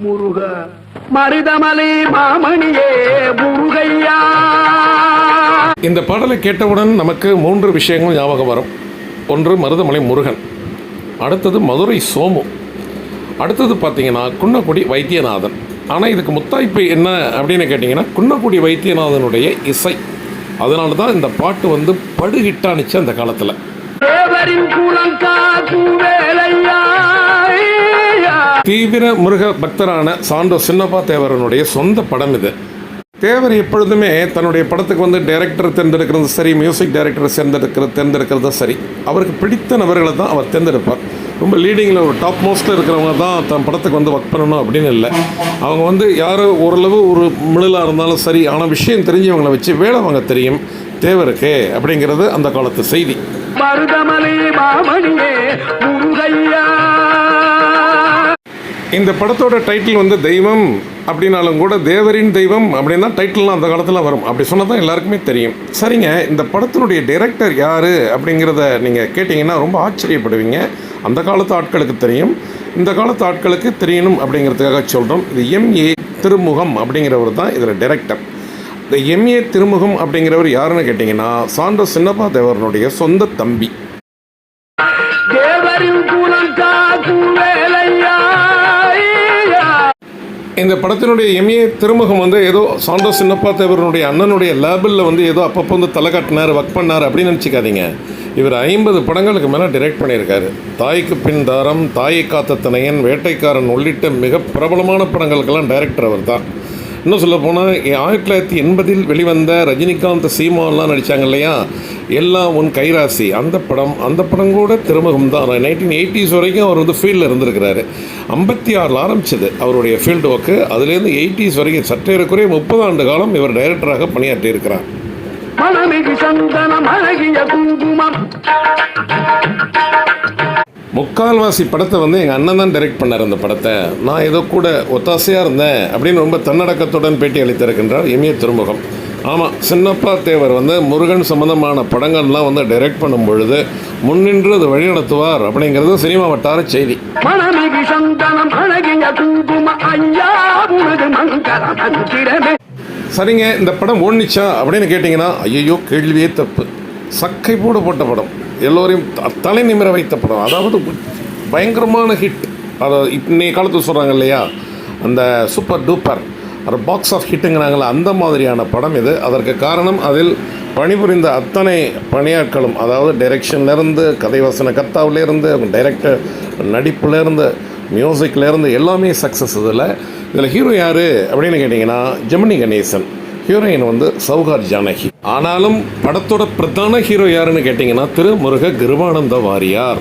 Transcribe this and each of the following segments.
முருக மருதமலை மாமணியே முருகையா. இந்த பாடலை கேட்டவுடன் நமக்கு மூன்று விஷயங்கள் ஞாபகம் வரும். ஒன்று மருதமலை முருகன். அடுத்தது மதுரை சோமு. அடுத்தது பார்த்தீங்கன்னா குன்னக்குடி வைத்தியநாதன். ஆனால் இதுக்கு முத்தாய்ப்பு என்ன அப்படின்னு கேட்டிங்கன்னா குன்னக்குடி வைத்தியநாதனுடைய இசை. அதனால தான் இந்த பாட்டு வந்து படு ஹிட்டானுச்சு அந்த காலத்தில். தேவரின் வேலையா தீவிர முருக பக்தரான சாண்டோ சின்னப்பா தேவரனுடைய சொந்த படம் இது. தேவர் எப்பொழுதுமே தன்னுடைய படத்துக்கு வந்து டைரக்டர் தேர்ந்தெடுக்கிறது சரி மியூசிக் டைரக்டர் தேர்ந்தெடுக்கிறது தேர்ந்தெடுக்கிறதும் சரி. அவருக்கு பிடித்த நபர்களை தான் அவர் தேர்ந்தெடுப்பார். ரொம்ப லீடிங்கில் ஒரு டாப் மோஸ்ட்டில் இருக்கிறவங்க தான் தன் படத்துக்கு வந்து ஒர்க் பண்ணணும் அப்படின்னு இல்லை. அவங்க வந்து யார் ஓரளவு ஒரு மிடிலாக இருந்தாலும் சரி ஆனால் விஷயம் தெரிஞ்சவங்களை வச்சு வேலை வாங்க தெரியும் தேவருக்கு அப்படிங்கிறது அந்த காலத்து செய்தி. மருதமலை மாமணியே இந்த படத்தோட டைட்டில் வந்து தெய்வம் அப்படின்னாலும் கூட தேவரின் தெய்வம் அப்படின்னா டைட்டில்லாம் அந்த காலத்தில் வரும். அப்படி சொன்னால் தான் எல்லாருக்குமே தெரியும். சரிங்க இந்த படத்தினுடைய டைரக்டர் யார் அப்படிங்கிறத நீங்கள் கேட்டிங்கன்னா ரொம்ப ஆச்சரியப்படுவீங்க. அந்த காலத்து ஆட்களுக்கு தெரியும். இந்த காலத்து ஆட்களுக்கு தெரியணும் அப்படிங்கிறதுக்காக சொல்கிறோம் இது எம்ஏ திருமுகம் அப்படிங்கிறவர் தான் இதில் டைரக்டர் இந்த எம்ஏ திருமுகம் அப்படிங்கிறவர் யாருன்னு கேட்டிங்கன்னா சாண்டோ சின்னப்பா தேவரனுடைய சொந்த தம்பி. இந்த படத்தினுடைய எம்ஏ திருமுகம் வந்து ஏதோ சாண்டோ சின்னப்பா தேவரனுடைய அண்ணனுடைய லேபிளில் வந்து ஏதோ அப்பப்போ வந்து தலை கட்டினார் ஒர்க் பண்ணார் அப்படின்னு நினச்சிக்காதீங்க. இவர் ஐம்பது படங்களுக்கு மேலே டிரெக்ட் பண்ணியிருக்காரு. தாய்க்கு பின் தாரம் தாயை காத்த தனையன் வேட்டைக்காரன் உள்ளிட்ட மிக பிரபலமான படங்களுக்கெல்லாம் டைரக்டர் அவர் தான் இன்னும் சொல்ல போனால் ஆயிரத்தி தொள்ளாயிரத்தி எண்பதில் வெளிவந்த ரஜினிகாந்த் சீமான்லாம் நடித்தாங்க இல்லையா? எல்லாம் உன் கைராசி. அந்த படம் அந்த படம் கூட திருமுகம் தான். நைன்டீன் எயிட்டிஸ் வரைக்கும் அவர் வந்து ஃபீல்டில் இருந்திருக்கிறாரு. ஐம்பத்தி ஆறில் ஆரம்பிச்சது அவருடைய ஃபீல்டு ஒர்க்கு அதுலேருந்து எயிட்டிஸ் வரைக்கும் சற்றேறக்குறைய முப்பது ஆண்டு காலம் இவர் டைரக்டராக பணியாற்றி இருக்கிறார் சந்தனம் அழகிய குங்குமம். முக்கால்வாசி படத்தை வந்து எங்கள் அண்ணன் தான் டைரக்ட் பண்ணார் அந்த படத்தை. நான் ஏதோ கூட ஒத்தாசையாக இருந்தேன் அப்படின்னு ரொம்ப தன்னடக்கத்துடன் பேட்டி அளித்திருக்கின்றார் இமய திருமுகம் ஆமாம் சின்னப்பா தேவர் வந்து முருகன் சம்மந்தமான படங்கள்லாம் வந்து டைரக்ட் பண்ணும் பொழுது முன்னின்று அது வழிநடத்துவார் அப்படிங்கிறது சினிமா வட்டார செய்தி. சரிங்க இந்த படம் ஓடிச்சா அப்படின்னு கேட்டிங்கன்னா ஐயோ கேள்வியே தப்பு. சக்கை போட போட்ட படம். எல்லோரையும் தலை நிமிர வைத்த படம். அதாவது பயங்கரமான ஹிட் அதாவது இன்னைய காலத்தில் சொல்கிறாங்க இல்லையா? அந்த சூப்பர் டூப்பர் ஒரு பாக்ஸ் ஆஃப் ஹிட்டுங்கிறாங்களா அந்த மாதிரியான படம் இது. அதற்கு காரணம் அதில் பணிபுரிந்த அத்தனை பணியாட்களும் அதாவது டைரெக்ஷன்லேருந்து கதைவசன கத்தாவிலேருந்து டைரக்டர் நடிப்புலேருந்து மியூசிக்லேருந்து எல்லாமே சக்ஸஸ் இதில். இதில் ஹீரோ யார் அப்படின்னு கேட்டிங்கன்னா ஜெமினி கணேசன். ஹீரோயின் வந்து சௌகார் ஜானகி. ஆனாலும் படத்தோட பிரதான ஹீரோ யாருன்னு கேட்டிங்கன்னா திரு முருக கிருபானந்த வாரியார்.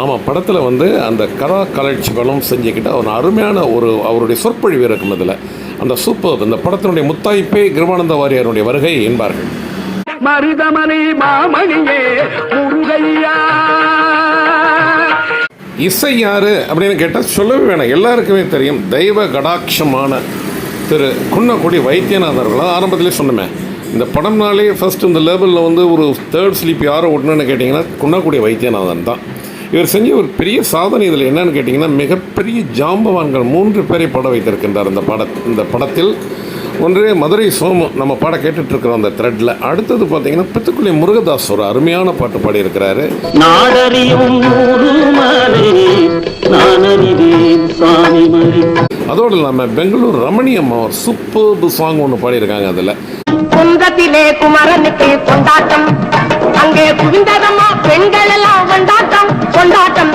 ஆமாம் படத்தில் வந்து அந்த கதா கலட்சிகளும் செஞ்சுக்கிட்டு ஒரு அருமையான ஒரு அவருடைய சொற்பொழிவு இருக்கும் இதில் அந்த சூப்பர் இந்த படத்தினுடைய முத்தாய்ப்பே கிருபானந்த வாரியாருடைய வருகை என்பார்கள். மருதமலை மாமணியே முருகையா. இசை யாரு அப்படின்னு கேட்டால் சொல்லவே வேணாம். எல்லாருக்குமே தெரியும். தெய்வ கடாட்சமான திரு குன்னக்குடி வைத்தியநாதர்கள் ஆரம்பத்திலே சொன்னமே இந்த படம்னாலே ஃபர்ஸ்ட் இந்த லேபிளில் வந்து ஒரு தேர்ட் ஸ்லீப் யாரை ஓட்டணும்னு கேட்டிங்கன்னா குன்னக்குடி வைத்தியநாதன் தான். இவர் செஞ்ச ஒரு பெரிய சாதனை இதில் என்னன்னு கேட்டிங்கன்னா மிகப்பெரிய ஜாம்பவான்கள் மூன்று பேரை பட வைத்திருக்கின்றார் இந்த பட இந்த படத்தில். ஒன்று மதுரை சோமு நம்ம பாட கேட்டுட்டு இருக்கிறோம் அந்த த்ரெட்டில் அடுத்தது பார்த்தீங்கன்னா பித்துக்குளி முருகதாஸ் ஒரு அருமையான பாட்டு பாடியிருக்கிறாரு. அதோடு இல்லாமல் பெங்களூர் ரமணி அம்மா ஒரு சூப்பர் சாங் ஒன்று பாடியிருக்காங்க அதில். குந்தத்திலே குமரனுக்கு கொண்டாட்டம். அங்கே குவிந்ததம்மா பெண்கள் எல்லாம் கொண்டாட்டம் கொண்டாட்டம்.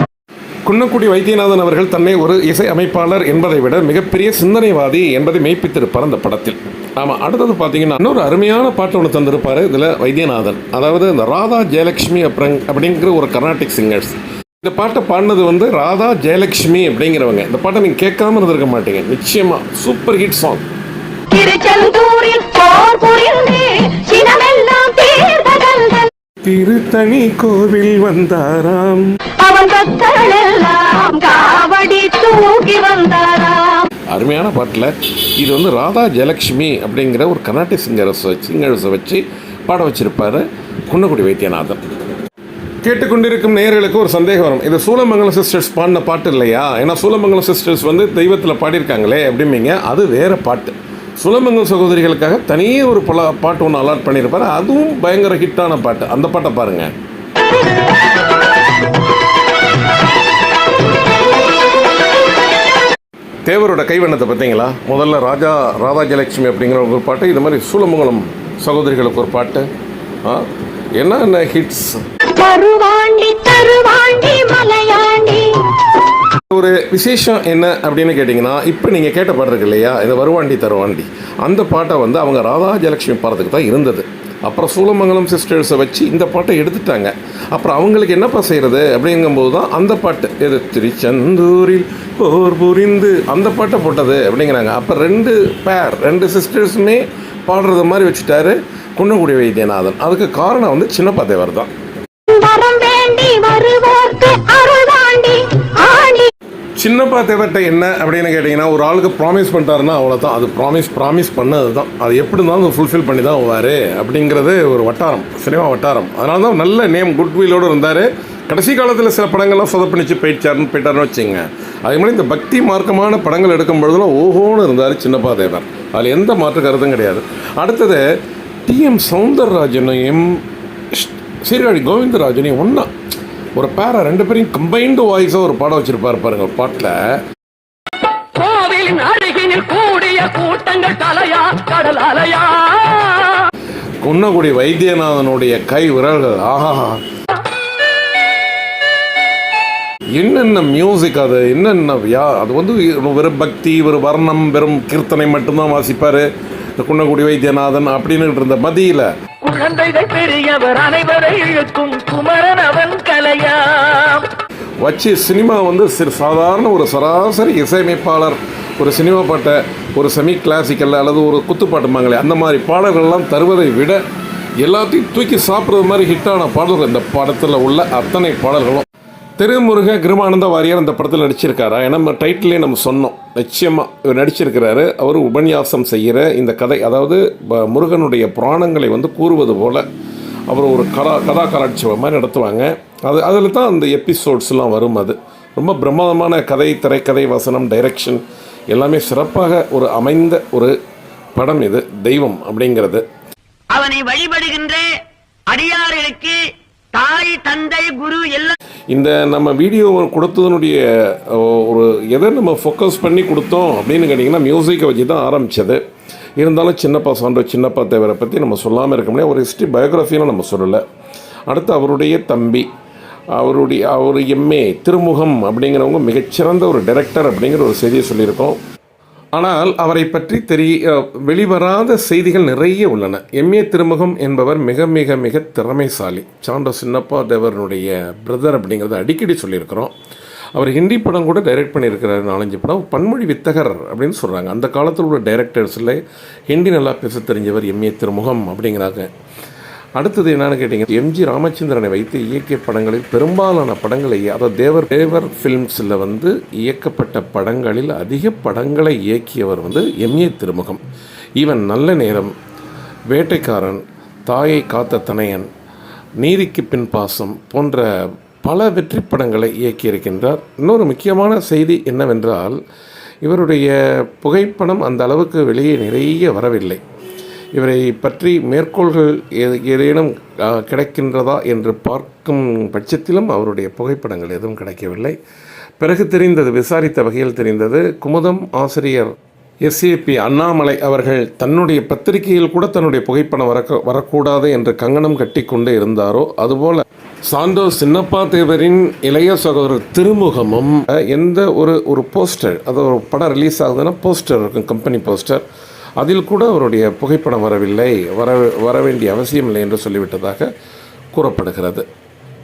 குன்னக்குடி வைத்தியநாதன் அவர்கள் தன்னை ஒரு இசை அமைப்பாளர் என்பதை விட மிகப்பெரிய சிந்தனைவாதி என்பதை மெய்ப்பித்திருப்பார் அந்த படத்தில். ஆமாம் அடுத்தது பார்த்தீங்கன்னா இன்னொரு அருமையான பாட்டு ஒன்று தந்திருப்பார் இதில் வைத்தியநாதன். அதாவது இந்த ராதா ஜெயலட்சுமி அப்புறம் அப்படிங்கிற ஒரு கர்நாடிக் சிங்கர்ஸ் இந்த பாட்டை பாடினது வந்து ராதா ஜெயலட்சுமி அப்படிங்கிறவங்க. இந்த பாட்டை நீங்கள் கேட்காம இருந்திருக்க மாட்டீங்க. நிச்சயமாக சூப்பர் ஹிட் சாங் திருத்தணி கோவில் வந்தாராம். அவன் அருமையான பாட்டில் இது வந்து ராதா ஜெயலக்ஷ்மி அப்படிங்கிற ஒரு கர்நாடிக் சிங்கர்ஸ் சிங்கர்ஸை வச்சு பாட வச்சிருப்பாரு குன்னக்குடி வைத்தியநாதன் கேட்டுக்கொண்டிருக்கும் நேர்களுக்கு ஒரு சந்தேகம் வரும். இது சூலமங்கலம் சிஸ்டர்ஸ் பாடின பாட்டு இல்லையா? ஏன்னா சூலமங்கலம் சிஸ்டர்ஸ் வந்து தெய்வத்தில் பாடியிருக்காங்களே அப்படிம்பீங்க அது வேறு பாட்டு. சுலமங்கல் சகோதரிகளுக்காக தனியே ஒரு பல பாட்டு ஒன்று அலாட் பண்ணியிருப்பாரு. அதுவும் பயங்கர ஹிட்டான பாட்டு. அந்த பாட்டை பாருங்க. தேவரோட கைவண்ணத்தை பார்த்தீங்களா? முதல்ல ராஜா ராதாஜலட்சுமி அப்படிங்கிற ஒரு பாட்டு இது மாதிரி சூலமங்கலம் சகோதரிகளுக்கு ஒரு பாட்டு. என்னென்ன ஹிட்ஸ் ஒரு விசேஷம் என்ன அப்படின்னு கேட்டிங்கன்னா இப்போ நீங்கள் கேட்ட பாட்டு இருக்கு இல்லையா? இந்த வருவாண்டி தருவாண்டி. அந்த பாட்டை வந்து அவங்க ராதா ஜலட்சுமி பாடத்துக்கு தான் இருந்தது. அப்புறம் சூலமங்கலம் சிஸ்டர்ஸை வச்சு இந்த பாட்டை எடுத்துட்டாங்க. அப்புறம் அவங்களுக்கு என்னப்பா செய்கிறது அப்படிங்கும்போது தான் அந்த பாட்டு. எது? திருச்செந்தூரில் போர் புரிந்து அந்த பாட்டை போட்டது அப்படிங்கிறாங்க. அப்போ ரெண்டு பேர் ரெண்டு சிஸ்டர்ஸுமே பாடுறது மாதிரி வச்சுட்டாரு குன்னக்குடி வைத்தியநாதன். அதுக்கு காரணம் வந்து சின்னப்பா தேவர் தான் சின்னப்பா தேவர்கிட்ட என்ன அப்படின்னு கேட்டிங்கன்னா ஒரு ஆளுக்கு ப்ராமிஸ் பண்ணிட்டாருன்னா அவ்வளோ தான் அது ப்ராமிஸ் ப்ராமிஸ் பண்ணது தான் அது எப்படி இருந்தாலும் ஃபுல்ஃபில் பண்ணி தான் ஆவார் அப்படிங்கிறது ஒரு வட்டாரம் சினிமா வட்டாரம். அதனால தான் நல்ல நேம் குட்வில்லோடு இருந்தார். கடைசி காலத்தில் சில படங்கள்லாம் சொதப்பணிச்சு போயிட்டாருன்னு போயிட்டாருன்னு வச்சுங்க அதே மாதிரி இந்த பக்தி மார்க்கமான படங்கள் எடுக்கும் பொழுதுலாம் ஓஹோன்னு இருந்தார் சின்னப்பா தேவர். அதில் எந்த மாற்று கருத்தும் கிடையாது. அடுத்தது டிஎம் சவுந்தரராஜனையும் எம் சீர்காழி கோவிந்தராஜனையும் ஒன்றா ஒரு பேரை ரெண்டு பேரையும் கம்பைன்டு வாய்ஸாக ஒரு பாடம் வச்சிருப்பாரு பாருங்க பாட்டில். கோவிலின் அருகினில் கூடிய கூட்டங்கள் தலையா கடல் அலையா குன்னக்குடி வைத்தியநாதனுடைய கை விரல்கள் ஆஹா. என்னென்ன மியூசிக் அது என்னென்ன யா அது வந்து வெறும் பக்தி ஒரு வர்ணம் வெறும் கீர்த்தனை மட்டும்தான் வாசிப்பார் இந்த குன்னக்குடி வைத்தியநாதன் அப்படின்னு இருந்த மதியில். குழந்தைகள் பெரியவர் அனைவரை இழுக்கும் கலையாம் வச்சு சினிமா வந்து சிறு சாதாரண ஒரு சராசரி இசையமைப்பாளர் ஒரு சினிமா பாட்டை ஒரு செமி கிளாசிக்கல் அல்லது ஒரு குத்துப்பாட்டுமாங்களே அந்த மாதிரி பாடல்கள்லாம் தருவதை விட எல்லாத்தையும் தூக்கி சாப்பிட்றது மாதிரி ஹிட்டான பாடல்கள். இந்த படத்தில் உள்ள அத்தனை பாடல்களும். திருமுருக கிருமானந்த வாரியார் அந்த படத்தில் நடிச்சிருக்காரா? ஏன்னா நம்ம டைட்டிலே நம்ம சொன்னோம். நிச்சயமாக இவர் நடிச்சிருக்கிறாரு. அவர் உபன்யாசம் செய்கிற இந்த கதை அதாவது ப- முருகனுடைய புராணங்களை வந்து கூறுவது போல் அவர் ஒரு கதா கதா கலாட்சேபம் மாதிரி நடத்துவாங்க. அது அதில் தான் அந்த எபிசோட்ஸ்லாம் வரும் அது. ரொம்ப பிரமாதமான கதை திரைக்கதை வசனம் டைரக்ஷன் எல்லாமே சிறப்பாக ஒரு அமைந்த ஒரு படம் இது தெய்வம் அப்படிங்கிறது. அவனை வழிபடுகின்ற அடியார்களுக்கு தாய் தந்தை குரு எல்லாம் இந்த நம்ம வீடியோ கொடுத்ததனுடைய ஒரு எதை நம்ம ஃபோக்கஸ் பண்ணி கொடுத்தோம் அப்படின்னு கேட்டிங்கன்னா மியூசிக்கை வச்சு தான் ஆரம்பித்தது இருந்தாலும் சின்னப்பா சான்ற சின்னப்பா தேவரை பற்றி நம்ம சொல்லாமல் இருக்க முடியாது. ஒரு ஹிஸ்ட்ரி பயோகிராஃபியெலாம் நம்ம சொல்லலை. அடுத்து அவருடைய தம்பி. அவருடைய அவர் எம்ஏ திருமுகம் அப்படிங்கிறவங்க மிகச்சிறந்த ஒரு டைரக்டர் அப்படிங்கிற ஒரு செய்தியை சொல்லியிருக்கோம். ஆனால் அவரை பற்றி தெரிய வெளிவராத செய்திகள் நிறைய உள்ளன. எம்ஏ திருமுகம் என்பவர் மிக மிக மிக திறமைசாலி. சாண்டோ சின்னப்பா தேவரனுடைய பிரதர் அப்படிங்கிறத அடிக்கடி சொல்லியிருக்கிறோம். அவர் ஹிந்தி படம் கூட டைரக்ட் பண்ணியிருக்கிறார் நாலஞ்சு படம். பன்மொழி வித்தகர் அப்படின்னு சொல்கிறாங்க அந்த காலத்தில் உள்ள டைரக்டர்ஸில் ஹிந்தி நல்லா பேச தெரிஞ்சவர் எம்ஏ திருமுகம் அப்படிங்கிறாங்க. அடுத்தது என்னன்னு கேட்டிங்க. எம்ஜி ராமச்சந்திரனை வைத்து இயக்கிய படங்களில் பெரும்பாலான படங்களை அதாவது தேவர் தேவர் ஃபிலிம்ஸில் வந்து இயக்கப்பட்ட படங்களில் அதிக படங்களை இயக்கியவர் வந்து எம்ஏ திருமுகம். ஈவன் நல்ல நேரம் வேட்டைக்காரன் தாயை காத்த தனையன் நீதிக்கு பின் பாசம் போன்ற பல வெற்றி படங்களை இயக்கியிருக்கின்றார். இன்னொரு முக்கியமான செய்தி என்னவென்றால் இவருடைய புகைப்படம் அந்த அளவுக்கு வெளியே நிறைய வரவில்லை. இவரை பற்றி மேற்கோள்கள் ஏதேனும் கிடைக்கின்றதா என்று பார்க்கும் பட்சத்திலும் அவருடைய புகைப்படங்கள் எதுவும் கிடைக்கவில்லை. பிறகு தெரிந்தது விசாரித்த வகையில் தெரிந்தது குமுதம் ஆசிரியர் எஸ்ஏபி அண்ணாமலை அவர்கள் தன்னுடைய பத்திரிகையில் கூட தன்னுடைய புகைப்படம் வரக்க வரக்கூடாது என்று கங்கணம் கட்டி கொண்டு இருந்தாரோ அதுபோல சாண்டோ சின்னப்பா தேவரின் இளைய சகோதரர் திருமுகமும் எந்த ஒரு ஒரு போஸ்டர் அது ஒரு படம் ரிலீஸ் ஆகுதுன்னா போஸ்டர் இருக்கும் கம்பெனி போஸ்டர் அதில் கூட அவருடைய புகைப்படம் வரவில்லை. வர வர வேண்டிய அவசியமில்லை என்று சொல்லிவிட்டதாக கூறப்படுகிறது.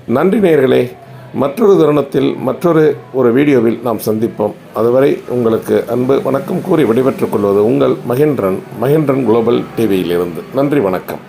நன்றி நேர்களே மற்றொரு தருணத்தில் மற்றொரு ஒரு வீடியோவில் நாம் சந்திப்போம். அதுவரை உங்களுக்கு அன்பு வணக்கம் கூறி விடைபெற்றுக் கொள்வது உங்கள் மகேந்திரன் மகேந்திரன் குளோபல் டிவியிலிருந்து. நன்றி வணக்கம்.